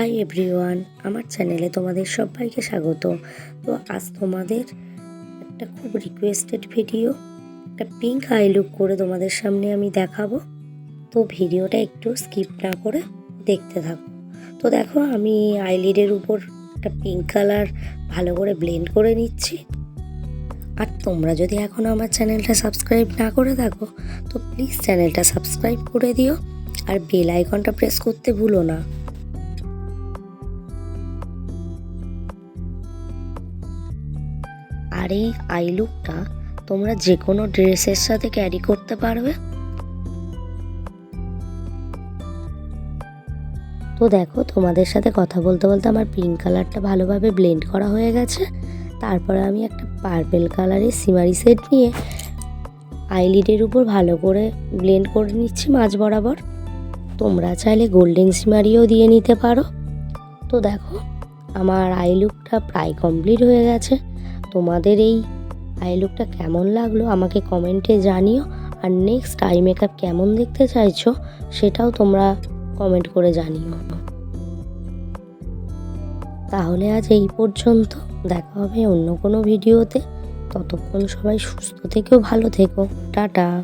Hi everyone আমার চ্যানেলে তোমাদের সবাইকে স্বাগত। তো আজ তোমাদের একটা খুব রিকোয়েস্টেড ভিডিও একটা পিঙ্ক আই লুক করে তোমাদের সামনে আমি দেখাবো। তো ভিডিওটা একটু স্কিপ না করে দেখতে থাকো। তো দেখো আমি আইলিডের উপর একটা পিঙ্ক কালার ভালো করে ব্লেন্ড করে নিচ্ছি। আর তোমরা যদি এখনও আমার চ্যানেলটা সাবস্ক্রাইব না করে থাকো, তো প্লিজ চ্যানেলটা সাবস্ক্রাইব করে দিও। আর বেল আইকনটা প্রেস করতে ভুলো না। আর এই আই লুকটা তোমরা যে কোনো ড্রেসের সাথে ক্যারি করতে পারবে। তো দেখো, তোমাদের সাথে কথা বলতে বলতে আমার পিঙ্ক কালারটা ভালোভাবে ব্লেন্ড করা হয়ে গেছে। তারপরে আমি একটা পার্পেল কালারের সিমারি সেট নিয়ে আইলিডের উপর ভালো করে ব্লেন্ড করে নিচ্ছি মাঝ বরাবর। তোমরা চাইলে গোল্ডেন সিমারিও দিয়ে নিতে পারো। তো দেখো আমার আই লুকটা প্রায় কমপ্লিট হয়ে গেছে। তোমাদের এই আই লুকটা কেমন লাগল আমাকে কমেন্টে জানিও। আর নেক্সট আই মেকআপ কেমন দেখতে চাইছো সেটাও তোমরা কমেন্ট করে জানিও। তাহলে আজ এই পর্যন্ত। দেখা হবে অন্য কোনো ভিডিওতে ততক্ষণ সবাই সুস্থ থেকেও ভালো থেকো। টাটা।